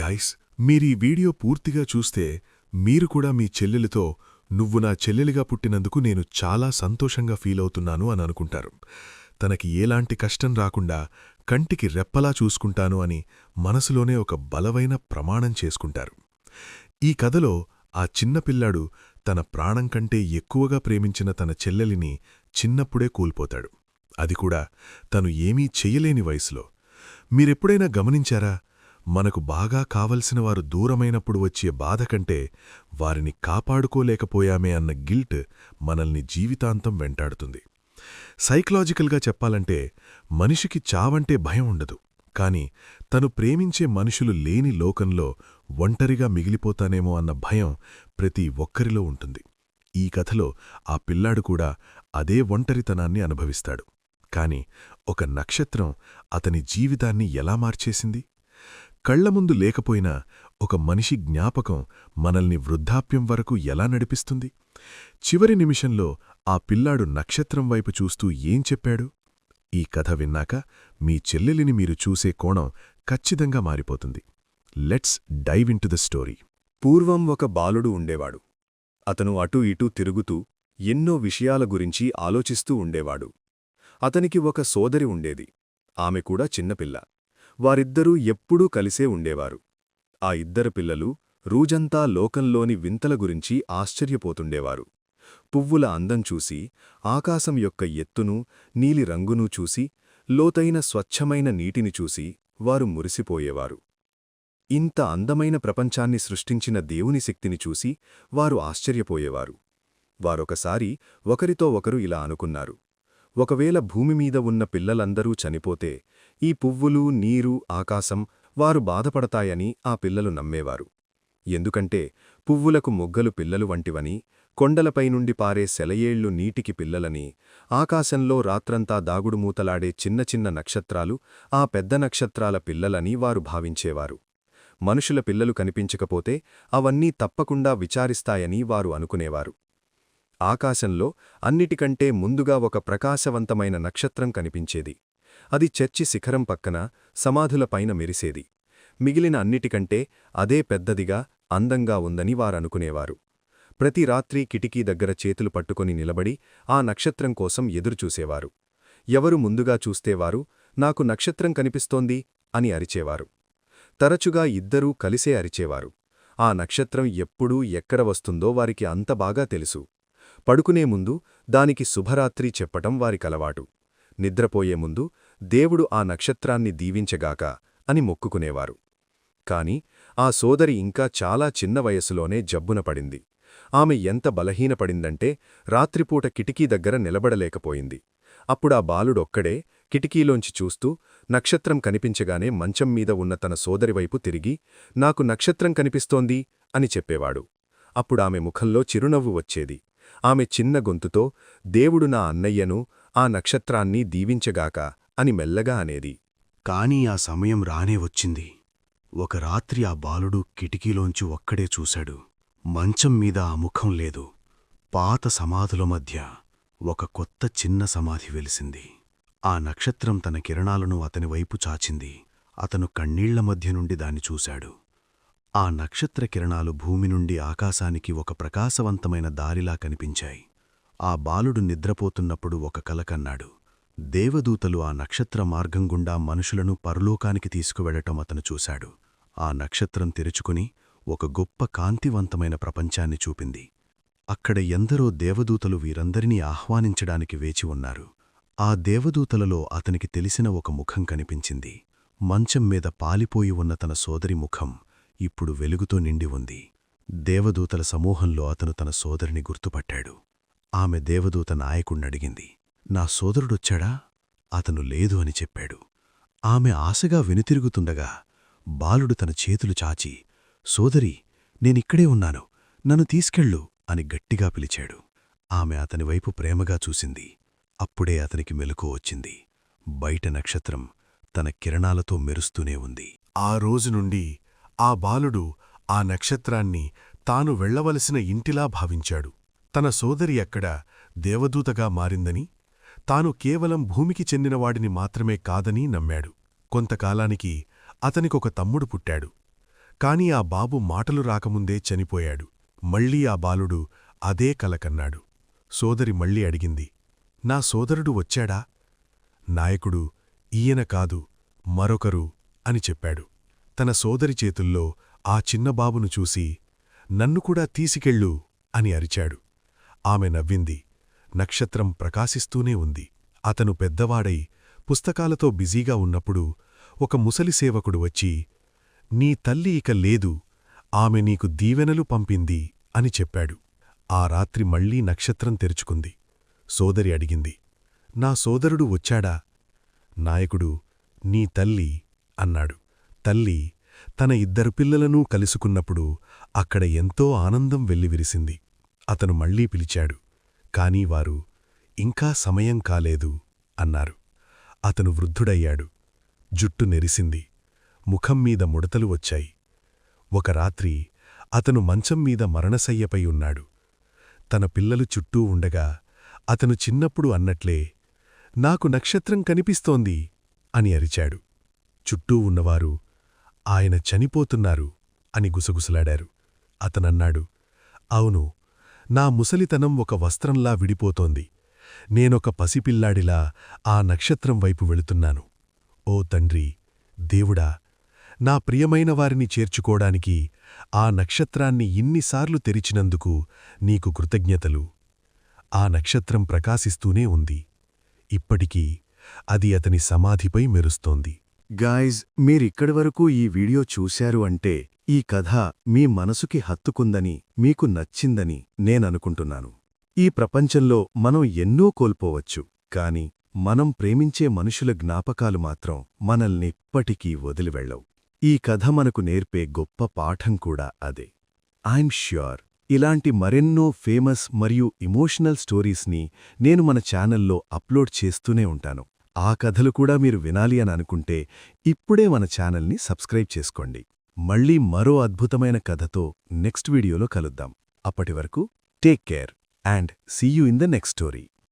Guys మీరీ video పూర్తిగా చూస్తే మీరు కూడా మీ చెల్లెలితో నువ్వు నా చెల్లెలిగా పుట్టినందుకు నేను చాలా సంతోషంగా ఫీలవుతున్నాను అని అనుకుంటారు. తనకి ఏలాంటి కష్టం రాకుండా కంటికి రెప్పలా చూసుకుంటాను అని మనసులోనే ఒక బలమైన ప్రమాణం చేసుకుంటారు. ఈ కథలో ఆ చిన్నపిల్లాడు తన ప్రాణం కంటే ఎక్కువగా ప్రేమించిన తన చెల్లెలిని చిన్నప్పుడే కూల్పోతాడు. అది కూడా తను ఏమీ చెయ్యలేని వయసులో. మీరెప్పుడైనా గమనించారా? మనకు బాగా కావలసిన వారు దూరమైనప్పుడు వచ్చే బాధ కంటే వారిని కాపాడుకోలేకపోయామే అన్న గిల్ట్ మనల్ని జీవితాంతం వెంటాడుతుంది. సైకలాజికల్గా చెప్పాలంటే మనిషికి చావంటే భయం ఉండదు. కాని తను ప్రేమించే మనుషులు లేని లోకంలో ఒంటరిగా మిగిలిపోతానేమో అన్న భయం ప్రతి ఒక్కరిలో ఉంటుంది. ఈ కథలో ఆ పిల్లాడు కూడా అదే ఒంటరితనాన్ని అనుభవిస్తాడు. కాని ఒక నక్షత్రం అతని జీవితాన్ని ఎలా మార్చేసింది? కళ్ళముందు లేకపోయినా ఒక మనిషి జ్ఞాపకం మనల్ని వృద్ధాప్యం వరకు ఎలా నడిపిస్తుంది? చివరి నిమిషంలో ఆ పిల్లాడు నక్షత్రం వైపు చూస్తూ ఏం చెప్పాడు? ఈ కథ విన్నాక మీ చెల్లెలిని మీరు చూసే కోణం ఖచ్చితంగా మారిపోతుంది. Let's dive into the story. పూర్వం ఒక బాలుడు ఉండేవాడు. అతను అటూ ఇటూ తిరుగుతూ ఎన్నో విషయాల గురించి ఆలోచిస్తూ ఉండేవాడు. అతనికి ఒక సోదరి ఉండేది. ఆమె కూడా చిన్నపిల్ల. వారిద్దరూ ఎప్పుడూ కలిసే ఉండేవారు. ఆ ఇద్దరు పిల్లలు రూజంతా లోకంలోని వింతల గురించి ఆశ్చర్యపోతుండేవారు. పువ్వుల అందం చూసి ఆకాశం యొక్క ఎత్తును నీలిరంగునూ చూసి లోతైన స్వచ్ఛమైన నీటిని చూసి వారు మురిసిపోయేవారు. ఇంత అందమైన ప్రపంచాన్ని సృష్టించిన దేవుని శక్తిని చూసి వారు ఆశ్చర్యపోయేవారు. వారొకసారి ఒకరితో ఒకరు ఇలా అనుకున్నారు. ఒకవేళ భూమిమీద ఉన్న పిల్లలందరూ చనిపోతే ఈ పువ్వులు నీరు ఆకాశం వారు బాధపడతాయని ఆ పిల్లలు నమ్మేవారు. ఎందుకంటే పువ్వులకు మొగ్గలు పిల్లలు వంటివని కొండలపైనుండి పారే సెలయేళ్ళు నీటికి పిల్లలని ఆకాశంలో రాత్రంతా దాగుడుమూతలాడే చిన్న చిన్న నక్షత్రాలు ఆ పెద్ద నక్షత్రాల పిల్లలని వారు భావించేవారు. మనుషుల పిల్లలు కనిపించకపోతే అవన్నీ తప్పకుండా విచారిస్తాయని వారు అనుకునేవారు. ఆకాశంలో అన్నిటికంటే ముందుగా ఒక ప్రకాశవంతమైన నక్షత్రం కనిపించేది. అది చర్చి శిఖరం పక్కన సమాధులపైన మెరిసేది. మిగిలిన అన్నిటికంటే అదే పెద్దదిగా అందంగా ఉందని వారనుకునేవారు. ప్రతి రాత్రి కిటికీ దగ్గర చేతులు పట్టుకొని నిలబడి ఆ నక్షత్రం కోసం ఎదురుచూసేవారు. ఎవరు ముందుగా చూస్తేవారు నాకు నక్షత్రం కనిపిస్తోంది అని అరిచేవారు. తరచుగా ఇద్దరూ కలిసే అరిచేవారు. ఆ నక్షత్రం ఎప్పుడూ ఎక్కడ వస్తుందో వారికి అంత బాగా తెలుసు. పడుకునే ముందు దానికి శుభరాత్రి చెప్పటం వారికలవాటు నిద్రపోయే ముందు దేవుడు ఆ నక్షత్రాన్ని దీవించగాక అని మొక్కుకునేవారు. కాని ఆ సోదరి ఇంకా చాలా చిన్న వయసులోనే జబ్బున పడింది. ఆమె ఎంత బలహీనపడిందంటే రాత్రిపూట కిటికీ దగ్గర నిలబడలేకపోయింది. అప్పుడా బాలుడొక్కడే కిటికీలోంచి చూస్తూ నక్షత్రం కనిపించగానే మంచం మీద ఉన్న తన సోదరివైపు తిరిగి నాకు నక్షత్రం కనిపిస్తోంది అని చెప్పేవాడు. అప్పుడామె ముఖంలో చిరునవ్వు వచ్చేది. ఆమె చిన్న గొంతుతో దేవుడు నా అన్నయ్యను ఆ నక్షత్రాన్ని దీవించగాక అని మెల్లగా అనేది. కాని ఆ సమయం రానే వచ్చింది. ఒక రాత్రి ఆ బాలుడు కిటికీలోంచి ఒక్కడే చూశాడు. మంచం మీద ఆ ముఖం లేదు. పాత సమాధుల మధ్య ఒక కొత్త చిన్న సమాధి వెలిసింది. ఆ నక్షత్రం తన కిరణాలను అతని వైపు చాచింది. అతను కన్నీళ్ళ మధ్య నుండి దాన్ని చూశాడు. ఆ నక్షత్ర కిరణాలు భూమి నుండి ఆకాశానికి ఒక ప్రకాశవంతమైన దారిలా కనిపించాయి. ఆ బాలుడు నిద్రపోతున్నప్పుడు ఒక కలకన్నాడు దేవదూతలు ఆ నక్షత్ర మార్గం గుండా మనుషులను పరలోకానికి తీసుకువెళ్ళటం అతను చూశాడు. ఆ నక్షత్రం తెరుచుకుని ఒక గొప్ప కాంతివంతమైన ప్రపంచాన్ని చూపింది. అక్కడ ఎందరో దేవదూతలు వీరందరినీ ఆహ్వానించడానికి వేచి ఉన్నారు. ఆ దేవదూతలలో అతనికి తెలిసిన ఒక ముఖం కనిపించింది. మంచం మీద పాలిపోయి ఉన్న తన సోదరి ముఖం ఇప్పుడు వెలుగుతో నిండి ఉంది. దేవదూతల సమూహంలో అతను తన సోదరిని గుర్తుపట్టాడు. ఆమె దేవదూత నాయకుణ్ణడిగింది. నా సోదరుడొచ్చాడా? అతను లేదు అని చెప్పాడు. ఆమె ఆశగా వెనుతిరుగుతుండగా బాలుడు తన చేతులు చాచి సోదరి నేనిక్కడే ఉన్నాను. నన్ను తీసుకెళ్ళు అని గట్టిగా పిలిచాడు. ఆమె అతనివైపు ప్రేమగా చూసింది. అప్పుడే అతనికి మెలకు వచ్చింది. బయట నక్షత్రం తన కిరణాలతో మెరుస్తూనే ఉంది. ఆ రోజు నుండి ఆ బాలుడు ఆ నక్షత్రాన్ని తాను వెళ్ళవలసిన ఇంటిలా భావించాడు. తన సోదరి అక్కడ దేవదూతగా మారిందని తాను కేవలం భూమికి చెందినవాడిని మాత్రమే కాదని నమ్మాడు. కొంతకాలానికి అతనికొక తమ్ముడు పుట్టాడు. కాని ఆ బాబు మాటలు రాకముందే చనిపోయాడు. మళ్ళీ ఆ బాలుడు అదే కలకన్నాడు సోదరి మళ్ళీ అడిగింది నా సోదరుడు వచ్చాడా? నాయకుడు ఈయన కాదు మరొకరు అని చెప్పాడు. తన సోదరి చేతుల్లో ఆ చిన్నబాబును చూసి నన్ను కూడా తీసికెళ్ళు అని అరిచాడు. ఆమె నవ్వింది. నక్షత్రం ప్రకాశిస్తూనే ఉంది. అతను పెద్దవాడై పుస్తకాలతో బిజీగా ఉన్నప్పుడు ఒక ముసలి సేవకుడు వచ్చి నీ తల్లి ఇక లేదు. ఆమె నీకు దీవెనలు పంపింది అని చెప్పాడు. ఆ రాత్రి మళ్ళీ నక్షత్రం తెరుచుకుంది. సోదరి అడిగింది నా సోదరుడు వచ్చాడా? నాయకుడు నీ తల్లి అన్నాడు. తల్లి తన ఇద్దరు పిల్లలనూ కలుసుకున్నప్పుడు అక్కడ ఎంతో ఆనందం వెల్లివిరిసింది. అతను మళ్ళీ పిలిచాడు కాని వారు ఇంకా సమయం కాలేదు అన్నారు. అతను వృద్ధుడయ్యాడు. జుట్టు నెరిసింది. ముఖం మీద ముడతలు వచ్చాయి. ఒక రాత్రి అతను మంచం మీద మరణశయ్యపై ఉన్నాడు. తన పిల్లలు చుట్టూ ఉండగా అతను చిన్నప్పుడు అన్నట్లే నాకు నక్షత్రం కనిపిస్తోంది అని అరిచాడు. చుట్టూ ఉన్నవారు ఆయన చనిపోతున్నారు అని గుసగుసలాడారు. అతనన్నాడు అవును నా ముసలితనం ఒక వస్త్రంలా విడిపోతోంది. నేనొక పసిపిల్లాడిలా ఆ నక్షత్రం వైపు వెళుతున్నాను. ఓ తండ్రి దేవుడా నా ప్రియమైన వారిని చేర్చుకోడానికి ఆ నక్షత్రాన్ని ఇన్నిసార్లు తెరిచినందుకు నీకు కృతజ్ఞతలు. ఆ నక్షత్రం ప్రకాశిస్తూనే ఉంది. ఇప్పటికీ అది అతని సమాధిపై మెరుస్తోంది. గాయ్స్ మీరిక్కడి వరకు ఈ వీడియో చూశారు అంటే ఈ కథ మీ మనసుకి హత్తుకుందని మీకు నచ్చిందని నేననుకుంటున్నాను. ఈ ప్రపంచంలో మనం ఎన్నో కోల్పోవచ్చు కాని మనం ప్రేమించే మనుషుల జ్ఞాపకాలు మాత్రం మనల్నిప్పటికీ వదిలివెళ్ళవు. ఈ కథ మనకు నేర్పే గొప్ప పాఠం కూడా అదే. ఐఎమ్ ష్యూర్ ఇలాంటి మరెన్నో ఫేమస్ మరియు ఇమోషనల్ స్టోరీస్ని నేను మన ఛానల్లో అప్లోడ్ చేస్తూనే ఉంటాను. ఆ కథలు కూడా మీరు వినాలి అని అనుకుంటే ఇప్పుడే మన ఛానల్ని సబ్స్క్రైబ్ చేసుకోండి. మళ్ళీ మరో అద్భుతమైన కథతో నెక్స్ట్ వీడియోలో కలుద్దాం. అప్పటి వరకు take care and see you in the next story.